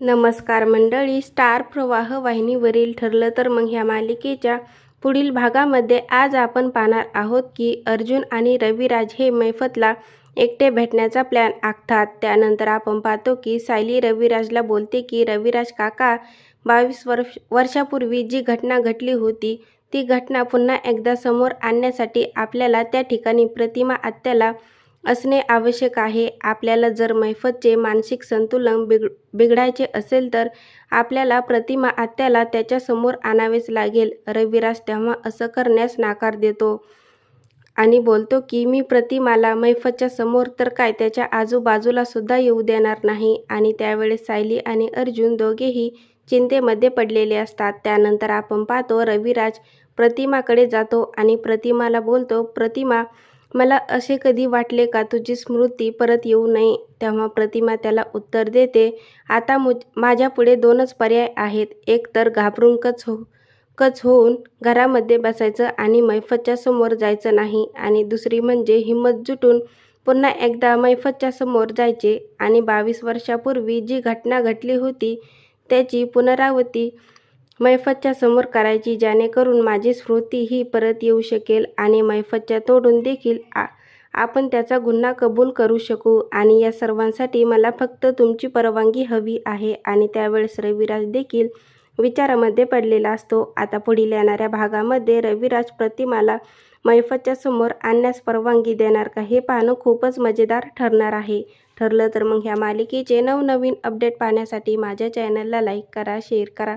नमस्कार मंडळी स्टार प्रवाह वाहिनीवरील ठरलं तर मग ह्या मालिकेच्या पुढील भागामध्ये आज आपण पाहणार आहोत की अर्जुन आणि रविराज हे मैफतला एकटे भेटण्याचा प्लॅन आखतात. त्यानंतर आपण पाहतो की सायली रविराजला बोलते की रविराज काका बावीस वर्ष वर्षापूर्वी जी घटना घडली होती ती घटना पुन्हा एकदा समोर आणण्यासाठी आपल्याला त्या ठिकाणी प्रतिमा आत्याला असणे आवश्यक आहे. आपल्याला जर मैफतचे मानसिक संतुलन बिघ बिघडायचे असेल तर आपल्याला प्रतिमा आत्याला त्याच्यासमोर आणावेच लागेल. रविराज तेव्हा असं करण्यास नाकार देतो आणि बोलतो की मी प्रतिमाला मैफतच्या समोर तर काय त्याच्या आजूबाजूला सुद्धा येऊ देणार नाही. आणि त्यावेळेस सायली आणि अर्जुन दोघेही चिंतेमध्ये पडलेले असतात. त्यानंतर आपण पाहतो रविराज प्रतिमाकडे जातो आणि प्रतिमाला बोलतो प्रतिमा मला असे कधी वाटले का तुझी स्मृती परत येऊ नये? तेव्हा प्रतिमा त्याला उत्तर देते आता मु माझ्यापुढे दोनच पर्याय आहेत. एक तर घाबरून कच हो कच होऊन घरामध्ये बसायचं आणि मैफतच्या समोर जायचं नाही. आणि दुसरी म्हणजे हिंमत जुटून पुन्हा एकदा मैफतच्या समोर जायचे. आणि बावीस वर्षापूर्वी जी घटना घडली होती त्याची पुनरावृत्ती मैफतच्या समोर करायची जेणेकरून माझी स्मृती ही परत येऊ शकेल आणि मैफतच्या तोडून देखील आ आपण त्याचा गुन्हा कबूल करू शकू. आणि या सर्वांसाठी मला फक्त तुमची परवानगी हवी आहे आणि त्यावेळेस रविराज देखील विचारामध्ये पडलेला असतो. आता पुढील येणाऱ्या भागामध्ये रविराज प्रतिमाला मैफतच्या समोर आणण्यास परवानगी देणार का हे पाहणं खूपच मजेदार ठरणार आहे. ठरलं तर मग ह्या मालिकेचे नवनवीन अपडेट पाहण्यासाठी माझ्या चॅनलला लाईक करा शेअर करा.